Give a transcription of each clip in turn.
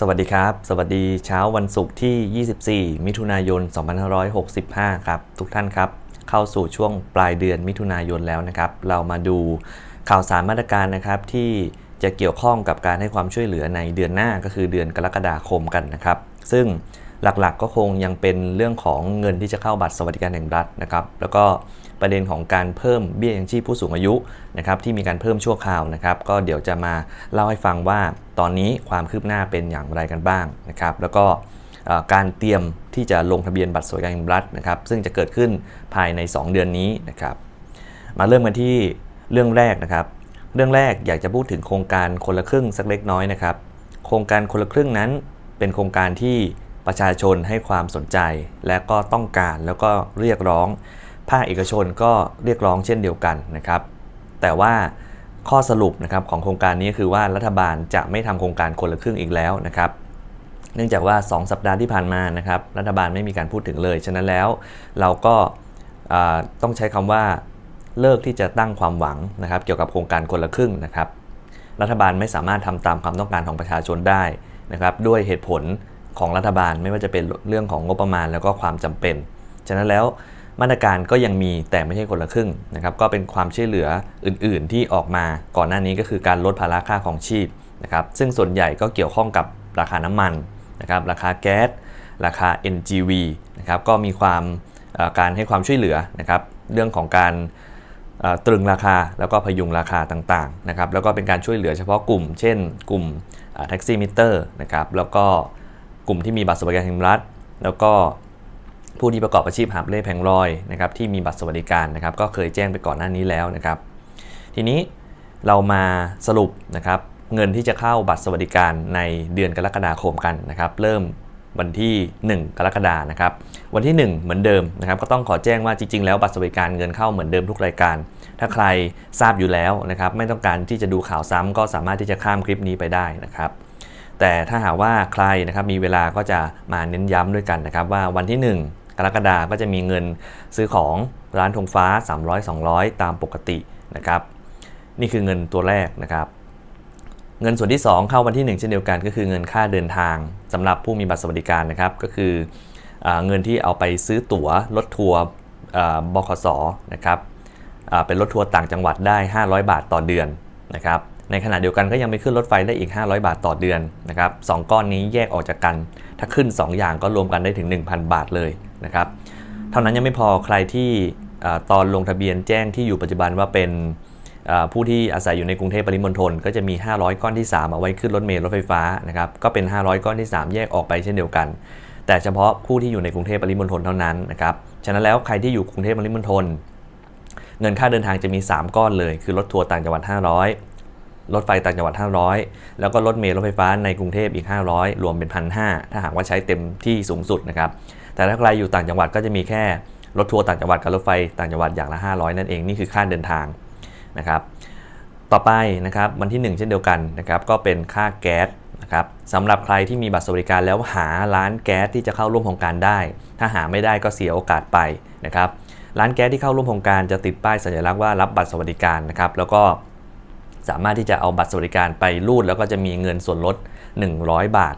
สวัสดีครับ สวัสดีเช้าวันศุกร์ที่ 24 มิถุนายน 2565 ครับ ทุกท่านครับ เข้าสู่ช่วงปลายเดือนมิถุนายนแล้วนะครับ เรามาดูข่าวสารมาตรการนะครับที่จะเกี่ยวข้องกับการให้ความช่วยเหลือในเดือนหน้าก็คือเดือนกรกฎาคมกันนะครับ ซึ่งหลักๆก็คงยังเป็นเรื่องของเงินที่จะเข้าบัตรสวัสดิการแห่งรัฐนะครับ แล้วก็ ประเด็นของการเพิ่มเบี้ยยังชีพผู้สูงอายุนะครับที่มีการเพิ่มชั่วคราวนะครับก็เดี๋ยวจะมาเล่าให้ฟังว่าตอนนี้ความคืบหน้าเป็นอย่างไรกันบ้างนะครับแล้วก็การเตรียมที่จะลงทะเบียนบัตรสวัสดิการแห่งรัฐนะครับซึ่งจะเกิดขึ้นภายใน 2 เดือนนี้นะครับมาเริ่มกันที่เรื่องแรกนะครับเรื่องแรกอยากจะพูดถึงโครงการคนละครึ่งสักเล็กน้อยนะครับโครงการคนละครึ่งนั้น เป็นโครงการที่ประชาชนให้ความสนใจ และก็ต้องการแล้วก็เรียกร้อง ภาคเอกชนก็เรียกร้องเช่นเดียวกันนะครับ แต่ว่าข้อสรุปนะครับของโครงการนี้คือว่ารัฐบาลจะไม่ทำโครงการคนละครึ่งอีกแล้วนะครับ เนื่องจากว่า 2 สัปดาห์ที่ผ่านมานะครับ รัฐบาลไม่มีการพูดถึงเลย ฉะนั้นแล้วเราก็ต้องใช้คำว่าเลิกที่จะตั้งความหวังนะครับ เกี่ยวกับโครงการคนละครึ่งนะครับ รัฐบาลไม่สามารถทำตามความต้องการของประชาชนได้นะครับ ด้วยเหตุผลของรัฐบาลไม่ว่าจะเป็นเรื่องของงบประมาณแล้วก็ความจำเป็น ฉะนั้นแล้ว มาตรการก็ยังมีแต่ไม่ใช่คนละครึ่งนะครับก็เป็นความช่วยเหลืออื่น ๆ ที่ออกมาก่อนหน้านี้ก็คือการลดภาระค่าของชีพนะครับซึ่งส่วนใหญ่ก็เกี่ยวข้องกับราคาน้ำมันนะครับราคาแก๊สราคา NGV นะครับก็มีความการให้ความช่วยเหลือนะครับเรื่องของการตรึงราคาแล้วก็พยุงราคาต่างๆนะครับแล้วก็เป็นการช่วยเหลือเฉพาะกลุ่ม เช่น กลุ่มแท็กซี่มิเตอร์นะครับแล้วก็กลุ่มที่มีบัตรสวัสดิการแห่งรัฐ แล้วก็ ผู้ที่ประกอบอาชีพหาบเล่แผงลอยนะครับที่มีบัตรสวัสดิการนะครับก็เคยแจ้งไปก่อนหน้านี้แล้วนะครับ ทีนี้เรามาสรุปนะครับเงินที่จะเข้าบัตรสวัสดิการในเดือนกรกฎาคมกันนะครับ เริ่มวันที่ 1 กรกฎานะครับ วันที่ 1 เหมือนเดิมนะครับ ก็ต้องขอแจ้งว่าจริง ๆ แล้วบัตรสวัสดิการเงินเข้าเหมือนเดิมทุกรายการ ถ้าใครทราบอยู่แล้วนะครับ ไม่ต้องการที่จะดูข่าวซ้ำก็สามารถที่จะข้ามคลิปนี้ไปได้นะครับ แต่ถ้าหากว่าใครนะครับมีเวลาก็จะมาเน้นย้ำด้วยกันนะครับ ว่าวันที่ 1 กรกฎาก็จะมีเงินซื้อของร้านธงฟ้า 300 200 ตามปกตินะครับ นี่คือเงินตัวแรกนะครับ เงินส่วนที่ 2 เข้าวันที่ 1 เช่นเดียวกันก็คือเงินค่าเดินทางสำหรับผู้มีบัตรสวัสดิการนะครับ ก็คือเงินที่เอาไปซื้อตั๋วรถทัวร์บขสนะครับเป็นรถทัวร์ต่างจังหวัดได้ 500 บาทต่อเดือนนะครับ ในขณะเดียวกันก็ยังไปขึ้นรถไฟได้อีก 500 บาทต่อเดือนนะครับสองก้อนนี้แยกออกจากกัน ถ้าขึ้น 2 อย่างก็รวมกันได้ถึง 1,000 บาทเลยนะครับเท่านั้นยังไม่พอใครที่ตอนลงทะเบียนแจ้งที่อยู่ปัจจุบันว่าเป็นผู้ที่อาศัยอยู่ในกรุงเทพปริมณฑลก็จะมี 500 ก้อนที่ 3 เอาไว้ขึ้นรถเมล์รถไฟฟ้านะครับก็เป็น 500 ก้อนที่ 3 แยกออกไปเช่นเดียวกัน แต่เฉพาะผู้ที่อยู่ในกรุงเทพปริมณฑลเท่านั้นนะครับฉะนั้นแล้วใครที่อยู่กรุงเทพปริมณฑลเงินค่าเดินทางจะมี 3 ก้อนเลย คือรถทัวร์ต่างจังหวัด 500 รถไฟต่างจังหวัด 500 แล้วก็รถเมล์รถไฟฟ้าในกรุงเทพอีก 500 รวมเป็น 1,500 ถ้าหากว่าใช้เต็มที่สูงสุดนะครับ แต่ถ้าใครอยู่ต่างจังหวัดก็จะมีแค่รถทัวร์ต่างจังหวัดกับรถไฟต่างจังหวัดอย่างละ 500 นั่นเองนี่คือค่าเดินทางนะครับ ต่อไปนะครับวันที่ 1 เช่นเดียวกันนะครับก็เป็นค่าแก๊สนะครับสำหรับใครที่มีบัตรสวัสดิการแล้วหาร้านแก๊สที่จะเข้าร่วมโครงการได้ ถ้าหาไม่ได้ก็เสียโอกาสไปนะครับร้านแก๊สที่เข้าร่วมโครงการจะติดป้ายสัญลักษณ์ว่ารับบัตรสวัสดิการนะครับแล้วก็ สามารถที่จะเอาบัตรสวัสดิการไปรูด แล้วก็จะมีเงินส่วนลด 100 บาท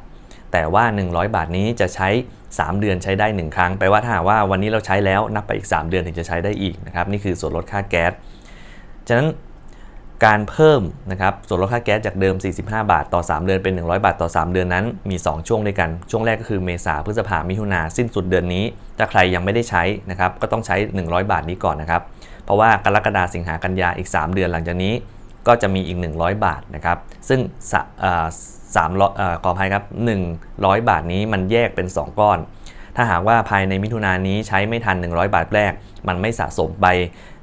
แต่ว่า 100 บาทนี้จะใช้ 3 เดือนใช้ได้ 1 ครั้ง แปลว่าถ้าว่าวันนี้เราใช้แล้วนับไปอีก 3 เดือนถึงจะใช้ได้อีกนะครับนี่คือส่วนลดค่าแก๊สฉะนั้นการเพิ่มนะครับส่วนลดค่าแก๊สจากเดิม 45 บาทต่อ 3 เดือนเป็น 100 บาทต่อ 3 เดือนนั้น มี 2 ช่วงด้วยกัน ช่วงแรกก็คือเมษาพฤษภามิถุนาสิ้นสุดเดือนนี้ ถ้าใครยังไม่ได้ใช้นะครับก็ต้องใช้ 100 บาทนี้ก่อนนะครับ เพราะว่ากรกฎาสิงหากันยาอีก 3 เดือนหลังจากนี้ ก็จะมีอีก 100 บาทนะครับ ซึ่งสะเอ่อสามร้อยเอ่อขออภัยครับ 100 บาทนี้มันแยกเป็น 2 ก้อน ถ้าหากว่าภายในมิถุนายนนี้ใช้ไม่ทัน 100 บาทแรก มันไม่สะสมไป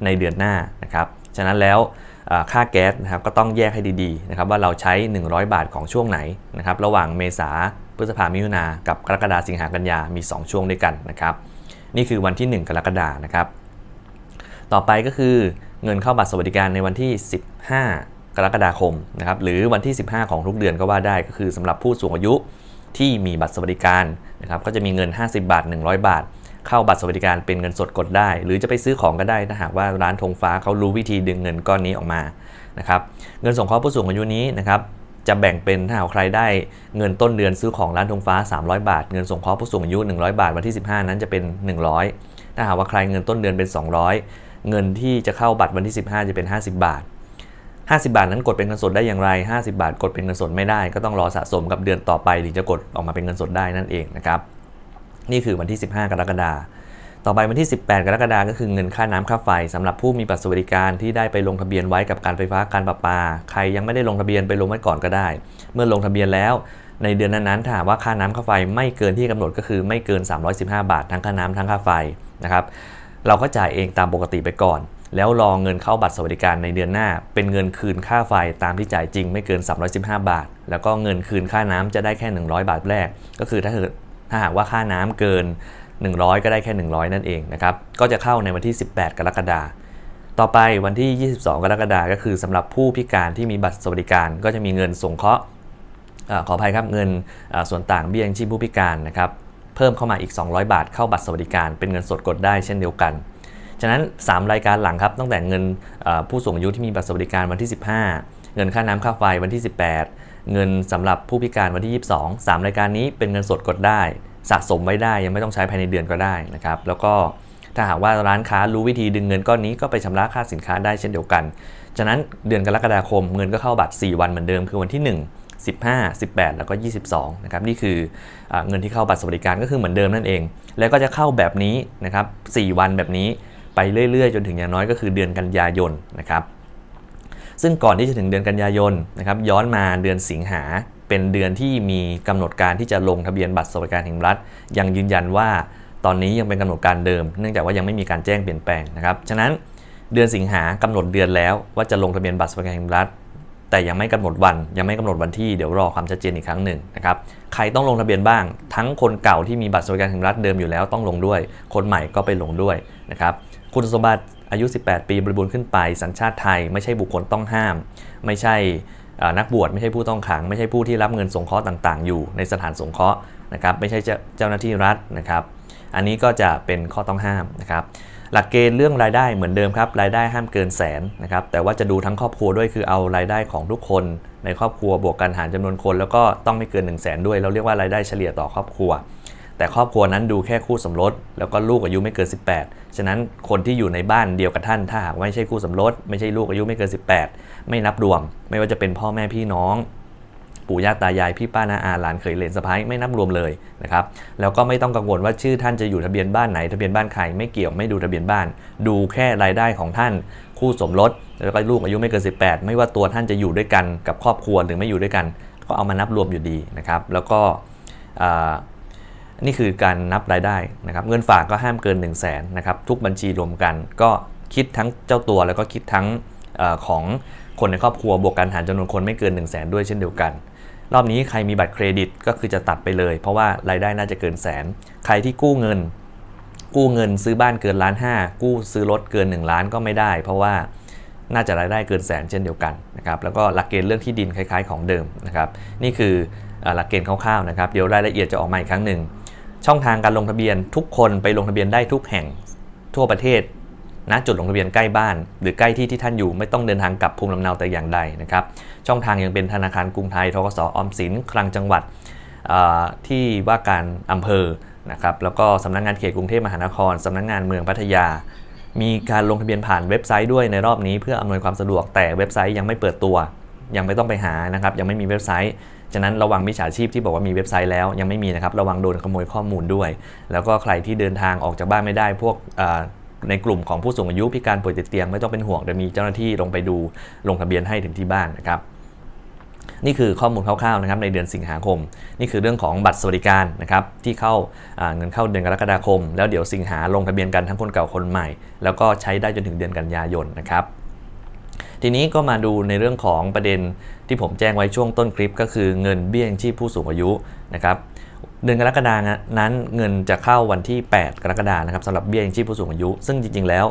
ในเดือนหน้านะครับ ฉะนั้นแล้วค่าแก๊สนะครับก็ต้องแยกให้ดีๆนะครับว่าเราใช้ 100 บาทของช่วงไหนนะครับระหว่างเมษาพฤษภามิถุนากับกรกฎาสิงหากันยามี 2 ช่วงด้วยกันนะครับ นี่คือวันที่ 1 กรกฎานะครับ ต่อไปก็คือเงินเข้าบัตรสวัสดิการในวันที่ 15 กรกฎาคมนะครับหรือวันที่ 15 ของทุกเดือนก็ว่าได้ก็คือสำหรับผู้สูงอายุที่มีบัตรสวัสดิการนะครับก็จะมีเงิน 50 บาท 100 บาท เข้าบัตรสวัสดิการเป็นเงินสดกดได้ หรือจะไปซื้อของก็ได้ถ้าหากว่าร้านธงฟ้าเขารู้วิธีดึงเงินก้อนนี้ออกมานะครับเงินสงเคราะห์ผู้สูงอายุนี้นะครับจะแบ่งเป็นถ้าหากใครได้เงินต้นเดือนซื้อของร้านธงฟ้า 300 บาท เงินสงเคราะห์ผู้สูงอายุ 100 บาท วันที่ 15 นั้นจะเป็น 100 ถ้าหากว่าใครเงินต้นเดือนเป็น 200 เงินที่จะเข้าบัตรวันที่ 15 จะเป็น 50 บาท 50 บาทนั้นกดเป็นเงินสดได้อย่างไร 50 บาทกดเป็นเงินสดไม่ได้ ก็ต้องรอสะสมกับเดือนต่อไปถึงจะกดออกมาเป็นเงินสดได้นั่นเองนะครับ นี่คือวันที่ 15 กรกฎาคมต่อไปวันที่ 18 กรกฎาคมก็คือเงินค่าน้ำค่าไฟสำหรับผู้มีบัตรสวัสดิการที่ได้ไปลงทะเบียนไว้กับการไฟฟ้าการประปา ใครยังไม่ได้ลงทะเบียนไปลงไว้ก่อนก็ได้ เมื่อลงทะเบียนแล้ว ในเดือนนั้นๆถ้าหากว่าค่าน้ำค่าไฟไม่เกินที่กำหนดก็คือไม่เกิน 315 บาททั้งค่าน้ำทั้งค่าไฟนะครับ เราก็จ่ายเองตามปกติไปก่อน แล้วรอเงินเข้าบัตรสวัสดิการในเดือนหน้า เป็นเงินคืนค่าไฟตามที่จ่ายจริงไม่เกิน 315 บาท แล้วก็เงินคืนค่าน้ำจะได้แค่ 100 บาทแรก ก็คือถ้าเกิดถ้าหากว่าค่าน้ำเกิน 100 ก็ได้แค่ 100 นั่นเองนะครับก็จะเข้าในวันที่ 18 กรกฎาคมต่อไปวันที่ 22 กรกฎาคมก็คือสำหรับผู้พิการที่มีบัตรสวัสดิการ ก็จะมีเงินสงเคราะห์ขออภัยครับเงินส่วนต่างเบี้ยยังชีพผู้พิการนะครับ เพิ่มเข้ามาอีก 200 บาทเข้าบัตรสวัสดิการ เป็นเงินสดกดได้เช่นเดียวกัน ฉะนั้น 3 รายการหลังครับตั้งแต่เงินผู้สูงอายุที่มีบัตรสวัสดิการวันที่ 15 เงินค่าน้ำค่าไฟวันที่ 18 เงินสำหรับผู้พิการวันที่ 22 3 รายการนี้เป็นเงินสดกดได้ สะสมไว้ได้ยังไม่ต้องใช้ภายในเดือนก็ได้นะครับแล้วก็ถ้าหากว่าร้านค้ารู้วิธีดึงเงินก้อนนี้ก็ไปชำระค่าสินค้าได้เช่นเดียวกัน ฉะนั้นเดือนกรกฎาคมเงินก็เข้าบัตร 4 วันเหมือนเดิมคือวันที่ 1 15 18 แล้วก็ 22นะครับนี่คืออเงินที่เข้าบัตรสวัสดิการก็คือเหมือนเดิมนั่นเอง แล้วก็จะเข้าแบบนี้นะครับ4วันแบบนี้ไปเรื่อยๆ จนถึงอย่างน้อยก็คือเดือนกันยายนนะครับซึ่งก่อนที่จะถึงเดือนกันยายนนะครับย้อนมาเดือนสิงหาเป็นเดือนที่มีกำหนดการที่จะลงทะเบียนบัตรสวัสดิการแห่งรัฐ ยังยืนยันว่าตอนนี้ยังเป็นกำหนดการเดิม เนื่องจากว่ายังไม่มีการแจ้งเปลี่ยนแปลงนะครับฉะนั้นเดือนสิงหากำหนดเดือนแล้วว่าจะลงทะเบียนบัตรสวัสดิการแห่งรัฐ แต่ยังไม่กำหนดวันยังไม่กำหนดวันที่เดี๋ยวรอความชัดเจนอีกครั้งหนึ่งนะครับใครต้องลงทะเบียนบ้าง ทั้งคนเก่าที่มีบัตรสวัสดิการแห่งรัฐเดิมอยู่แล้วต้องลงด้วย คนใหม่ก็ไปลงด้วยนะครับคุณสมบัติอายุ 18 ปีบริบูรณ์ขึ้นไป สัญชาติไทย ไม่ใช่บุคคลต้องห้าม ไม่ใช่อนักบวชไม่ใช่ผู้ต้องขัง ไม่ใช่ผู้ที่รับเงินสงเคราะห์ต่าง ๆ อยู่ในสถานสงเคราะห์นะครับไม่ใช่เจ้าหน้าที่รัฐนะครับ อันนี้ก็จะเป็นข้อต้องห้ามนะครับหลักเกณฑ์เรื่องรายได้เหมือนเดิมครับรายได้ห้ามเกินแสนนะครับแต่ว่าจะดูทั้งครอบครัวด้วยคือเอารายได้ของทุกคนในครอบครัวบวกกันหารจำนวนคน แล้วก็ต้องไม่เกิน1 0 0 0 0แสนด้วย เราเรียกว่ารายได้เฉลี่ยต่อครอบครัว แต่ครอบครัวนั้นดูแค่คู่สมรส แล้วก็ลูกอายุไม่เกิน 18 ฉะนั้นคนที่อยู่ในบ้านเดียวกับท่าน ถ้าหากไม่ใช่คู่สมรส ไม่ใช่ลูกอายุไม่เกิน 18 ไม่นับรวม ไม่ว่าจะเป็นพ่อแม่พี่น้อง ปู่ย่าตายายพี่ป้าน้าอาหลานเขยเหลนสะพ้ายไม่นับรวมเลยนะครับแล้วก็ไม่ต้องกังวลว่าชื่อท่านจะอยู่ทะเบียนบ้านไหนทะเบียนบ้านใครไม่เกี่ยวไม่ดูทะเบียนบ้าน ดูแค่รายได้ของท่าน คู่สมรสแล้วก็ลูกอายุไม่เกิน 18 ไม่ว่าตัวท่านจะอยู่ด้วยกันกับครอบครัวหรือไม่อยู่ด้วยกัน ก็เอามานับรวมอยู่ดีนะครับ แล้วก็อ่านี่คือการนับรายได้นะครับเงินฝากก็ห้ามเกิน 1 0 0 0 0แสนนะครับทุกบัญชีรวมกัน ก็คิดทั้งเจ้าตัวแล้วก็คิดทั้งอของ คนในครอบครัวบวกกันหารจำนวนคนไม่เกิน 1 0 0 0 0แสนด้วยเช่นเดียวกัน รอบนี้ใครมีบัตรเครดิตก็คือจะตัดไปเลย เพราะว่ารายได้น่าจะเกินแสน ใครที่กู้เงิน กู้เงินซื้อบ้านเกินล้านห้ากู้ซื้อรถเกิน 1 ล้านก็ไม่ได้ เพราะว่าน่าจะรายได้เกินแสนเช่นเดียวกันนะครับแล้วก็หลักเกณฑ์เรื่องที่ดินคล้ายๆ ของเดิมนะครับนี่คือหลักเกณฑ์คร่าวๆนะครับเดี๋ยวรายละเอียดจะออกมาอีกครั้งหนึ่งช่องทางการลงทะเบียนทุกคนไปลงทะเบียนได้ทุกแห่งทั่วประเทศ ณจุดลงทะเบียนใกล้บ้าน หรือใกล้ที่ที่ท่านอยู่ไม่ต้องเดินทางกลับภูมิลำเนาแต่อย่างใดนะครับช่องทางยังเป็นธนาคารกรุงไทยทกสออมสินคลังจังหวัดที่ว่าการอำเภอนะครับแล้วก็สำนักงานเขตกรุงเทพมหานครสำนักงานเมืองพัทยา มีการลงทะเบียนผ่านเว็บไซต์ด้วยในรอบนี้เพื่ออำนวยความสะดวกแต่เว็บไซต์ยังไม่เปิดตัว ยังไม่ต้องไปหานะครับยังไม่มีเว็บไซต์ฉะนั้นระวังมิจฉาชีพที่บอกว่ามีเว็บไซต์แล้วยังไม่มีนะครับระวังโดนขโมยข้อมูลด้วย แล้วก็ใครที่เดินทางออกจากบ้านไม่ได้พวก ในกลุ่มของผู้สูงอายุพิการป่วยติดเตียงไม่ต้องเป็นห่วงเดี๋ยวมีเจ้าหน้าที่ลงไปดูลงทะเบียนให้ถึงที่บ้านนะครับนี่คือข้อมูลคร่าวๆนะครับในเดือนสิงหาคม นี่คือเรื่องของบัตรสวัสดิการนะครับที่เข้าอ่าเงินเข้าเดือนกรกฎาคม แล้วเดี๋ยวสิงหาลงทะเบียนกันทั้งคนเก่าคนใหม่ แล้วก็ใช้ได้จนถึงเดือนกันยายนนะครับทีนี้ก็มาดูในเรื่องของประเด็นที่ผมแจ้งไว้ช่วงต้นคลิป ก็คือเงินเบี้ยยังชีพผู้สูงอายุนะครับ เดือนกรกฎาคมนั้นเงินจะเข้าวันที่ 8 กรกฎาคมนะครับสำหรับเบี้ยยังชีพผู้สูงอายุ ซึ่งจริง ๆ แล้ว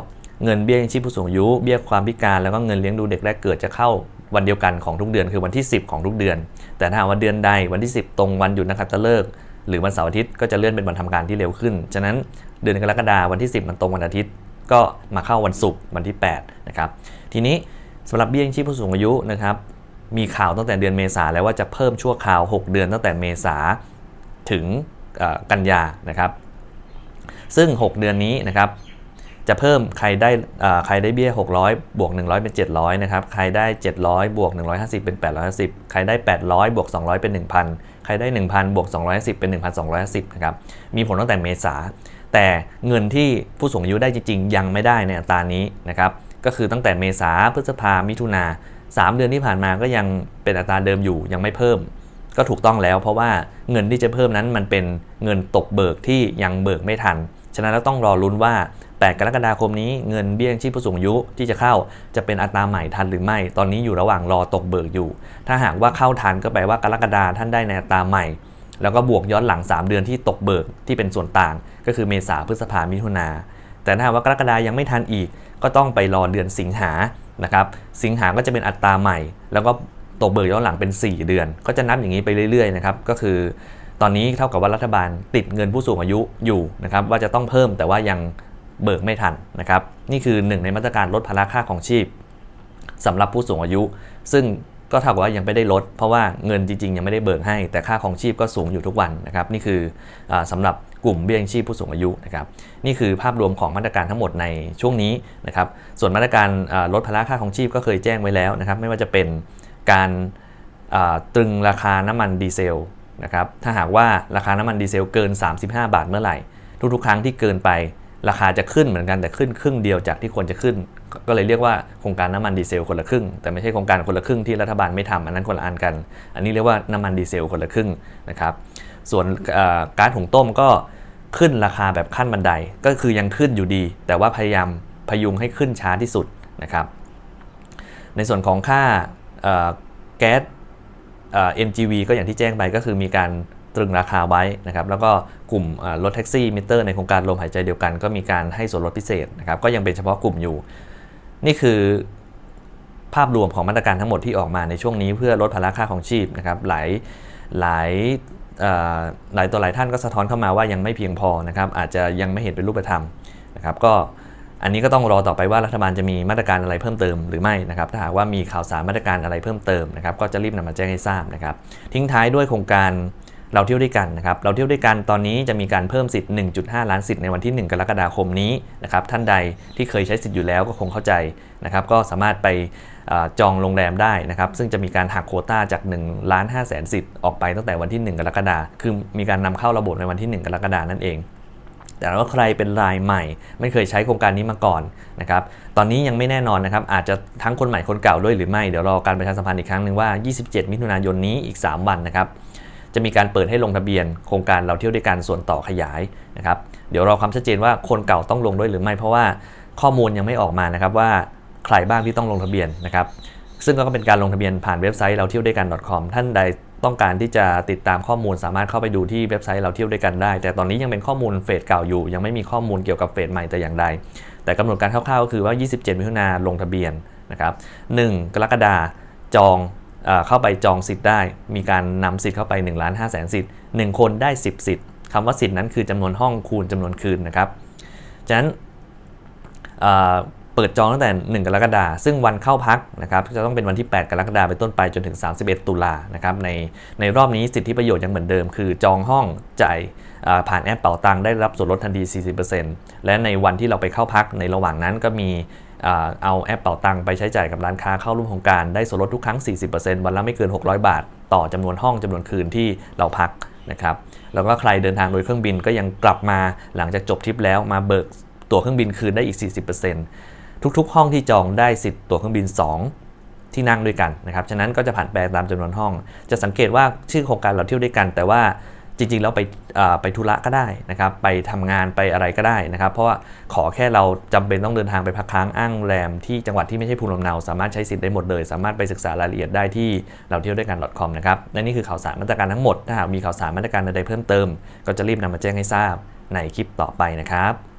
เงินเบี้ยยังชีพผู้สูงอายุ เบี้ยความพิการแล้วก็เงินเลี้ยงดูเด็กแรกเกิดจะเข้าวันเดียวกันของทุกเดือนคือวันที่ 10 ของทุกเดือน แต่ถ้าว่าเดือนใดวันที่ 10 ตรงวันหยุดนักขัตฤกษ์หรือวันเสาร์อาทิตย์ก็จะเลื่อนเป็นวันทำการที่เร็วขึ้น ฉะนั้นเดือนกรกฎาคมวันที่ 10 มันตรงวันอาทิตย์ ก็มาเข้าวันศุกร์วันที่8นะครับทีนี้สำหรับเบี้ยยังชีพผู้สูงอายุนะครับมีข่าวตั้งแต่เดือนเมษาแล้วว่าจะเพิ่มชั่วคราว 6 เดือนตั้งแต่เมษา ถึงกันยานะครับ ซึ่ง 6 เดือนนี้นะครับจะเพิ่มใครได้ใครได้เบี้ย 600 บวก 100 เป็น 700 นะครับ ใครได้ 700 บวก 150 เป็น 850 ใครได้ 800 บวก 200 เป็น 1,000 ใครได้ 1,000 บวก250เป็น 1,250นะครับ มีผลตั้งแต่เมษา แต่เงินที่ผู้สูงอายุได้จริง ๆ ยังไม่ได้ในอัตรานี้นะครับ ก็คือตั้งแต่เมษาพฤษภามิถุนา3เดือนที่ผ่านมาก็ยังเป็นอัตราเดิมอยู่ยังไม่เพิ่ม ก็ถูกต้องแล้ว เพราะว่าเงินที่จะเพิ่มนั้นมันเป็นเงินตกเบิกที่ยังเบิกไม่ทัน ฉะนั้นเราต้องรอลุ้นว่า 8 กรกฎาคมนี้เงินเบี้ยงชีพผู้สูงอายุที่จะเข้าจะเป็นอัตราใหม่ทันหรือไม่ ตอนนี้อยู่ระหว่างรอตกเบิกอยู่ ถ้าหากว่าเข้าทันก็แปลว่ากรกฎาท่านได้ในอัตราใหม่ แล้วก็บวกย้อนหลัง 3 เดือนที่ตกเบิกที่เป็นส่วนต่าง ก็คือเมษาพฤษภามิถุนา แต่ถ้าว่ากรกฎายังไม่ทันอีก ก็ต้องไปรอเดือนสิงหานะครับ สิงหาก็จะเป็นอัตราใหม่ แล้วก็ ตกเบิกย้อนหลังเป็น 4 เดือน ก็จะนับอย่างนี้ไปเรื่อยๆนะครับก็คือ ตอนนี้เท่ากับว่ารัฐบาลติดเงินผู้สูงอายุอยู่นะครับว่าจะต้องเพิ่มแต่ว่ายังเบิกไม่ทันนะครับนี่คือหนึ่งในมาตรการลดภาระค่าของชีพสำหรับผู้สูงอายุ ซึ่งก็เท่ากับว่ายังไม่ได้ลด เพราะว่าเงินจริงๆ ยังไม่ได้เบิกให้ แต่ค่าของชีพก็สูงอยู่ทุกวันนะครับนี่คืออาสำหรับกลุ่มเบี้ยยังชีพผู้สูงอายุนะครับนี่คือภาพรวมของมาตรการทั้งหมดในช่วงนี้นะครับส่วนมาตรการลดภาระค่าของชีพก็เคยแจ้งไว้แล้วนะครับไม่ว่าจะเป็น การตรึงราคาน้ำมันดีเซลนะครับถ้าหากว่าราคาน้ำมันดีเซลเกิน 35 บาทเมื่อไหร่ ทุกๆ ครั้งที่เกินไปราคาจะขึ้นเหมือนกันแต่ขึ้นครึ่งเดียวจากที่ควรจะขึ้น ก็เลยเรียกว่าโครงการน้ำมันดีเซลคนละครึ่ง แต่ไม่ใช่โครงการคนละครึ่งที่รัฐบาลไม่ทำอันนั้นคนละอันกัน อันนี้เรียกว่าน้ำมันดีเซลคนละครึ่งนะครับส่วนก๊าซหุงต้มก็ขึ้นราคาแบบขั้นบันไดก็คือยังขึ้นอยู่ดี แต่ว่าพยายามพยุงให้ขึ้นช้าที่สุดนะครับในส่วนของค่า แก๊สเอ่อ NGV ก็อย่างที่แจ้งไปก็คือมีการตรึงราคาไว้นะครับแล้วก็กลุ่มรถแท็กซี่มิเตอร์ในโครงการลมหายใจเดียวกัน ก็มีการให้ส่วนลดพิเศษนะครับก็ยังเป็นเฉพาะกลุ่มอยู่ นี่คือภาพรวมของมาตรการทั้งหมดที่ออกมาในช่วงนี้เพื่อลดภาระค่าของชีพนะครับหลายหลายหลายตัวหลายท่านก็สะท้อนเข้ามาว่ายังไม่เพียงพอนะครับอาจจะยังไม่เห็นเป็นรูปธรรมนะครับก็ อันนี้ก็ต้องรอต่อไปว่ารัฐบาลจะมีมาตรการอะไรเพิ่มเติมหรือไม่นะครับถ้าหากว่ามีข่าวสารมาตรการอะไรเพิ่มเติมนะครับก็จะรีบนำมาแจ้งให้ทราบนะครับทิ้งท้ายด้วยโครงการเราเที่ยวด้วยกันนะครับ เราเที่ยวด้วยกันตอนนี้จะมีการเพิ่มสิทธิ์ 1.5 ล้านสิทธิ์ในวันที่ 1 กรกฎาคมนี้นะครับ ท่านใดที่เคยใช้สิทธิ์อยู่แล้วก็คงเข้าใจนะครับ ก็สามารถไปจองโรงแรมได้นะครับ ซึ่งจะมีการหักโควต้าจาก1ล้าน5แสนสิทธิ์ออกไปตั้งแต่วันที่ 1 กรกฎาคม คือมีการนำเข้าระบบในวันที่ 1 กรกฎาคมนั่นเอง แต่ว่าใครเป็นรายใหม่ ไม่เคยใช้โครงการนี้มาก่อนนะครับตอนนี้ยังไม่แน่นอนนะครับอาจจะทั้งคนใหม่คนเก่าด้วยหรือไม่ เดี๋ยวรอการประชาสัมพันธ์อีกครั้งหนึ่งว่า 27 มิถุนายนนี้อีก 3 วันนะครับจะมีการเปิดให้ลงทะเบียน โครงการเราเที่ยวด้วยกันส่วนต่อขยายนะครับเดี๋ยวรอความชัดเจนว่าคนเก่าต้องลงด้วยหรือไม่ เพราะว่าข้อมูลยังไม่ออกมานะครับว่าใครบ้างที่ต้องลงทะเบียนนะครับซึ่งก็เป็นการลงทะเบียนผ่านเว็บไซต์เราเที่ยวด้วยกัน .com ท่านใด ต้องการที่จะติดตามข้อมูลสามารถเข้าไปดูที่เว็บไซต์เราเที่ยวด้วยกันได้ แต่ตอนนี้ยังเป็นข้อมูลเฟสเก่าอยู่ ยังไม่มีข้อมูลเกี่ยวกับเฟสใหม่แต่อย่างใด แต่กำหนดการคร่าวๆก็คือว่า 27 มิถุนาลงทะเบียนนะครับ1กรกฎาจองเข้าไปจองสิทธิ์ได้ มีการนำสิทธิ์เข้าไป1ล้าน5แสนสิทธิ์1คนได้ 10 สิทธิ์คำว่าสิทธิ์นั้นคือจำนวนห้องคูณจำนวนคืนนะครับ ฉะนั้น เปิดจองตั้งแต่ 1 กรกฎาคมซึ่งวันเข้าพักนะครับจะต้องเป็นวันที่ 8 กรกฎาคมเป็นต้นไปจนถึง 31 ตุลานะครับในในรอบนี้สิทธิประโยชน์ยังเหมือนเดิม คือจองห้องจ่ายผ่านแอปเป๋าตังได้รับส่วนลดทันที 40%และในวันที่เราไปเข้าพักในระหว่างนั้นก็มีเอาแอปเป๋าตังไปใช้จ่ายกับร้านค้าเข้าร่วมโครงการได้ส่วนลดทุกครั้ง 40%วันละไม่เกิน 600 บาท ต่อจำนวนห้องจำนวนคืนที่เราพักนะครับแล้วก็ใครเดินทางโดยเครื่องบินก็ยังกลับมาหลังจากจบทริปแล้วมาเบิกตั๋วเครื่องบินคืนได้อีก 40% ทุกๆ ห้องที่จองได้สิทธิ์ตั๋วเครื่องบิน 2 ที่นั่งด้วยกันนะครับ ฉะนั้นก็จะผ่านแปลตามจำนวนห้อง จะสังเกตว่าชื่อโครงการเราเที่ยวด้วยกัน แต่ว่าจริงๆ แล้วไปไปธุระก็ได้นะครับ ไปทำงานไปอะไรก็ได้นะครับ เพราะว่าขอแค่เราจำเป็นต้องเดินทางไปพักค้างอ้างแรม ที่จังหวัดที่ไม่ใช่ภูมิลำเนา สามารถใช้สิทธิ์ได้หมดเลย สามารถไปศึกษารายละเอียดได้ที่เราเที่ยวด้วยกัน .com นะครับและนี่คือข่าวสารมาตรการทั้งหมด ถ้าหากมีข่าวสารมาตรการใดๆเพิ่มเติม ก็จะรีบนำมาแจ้งให้ทราบในคลิปต่อไปนะครับ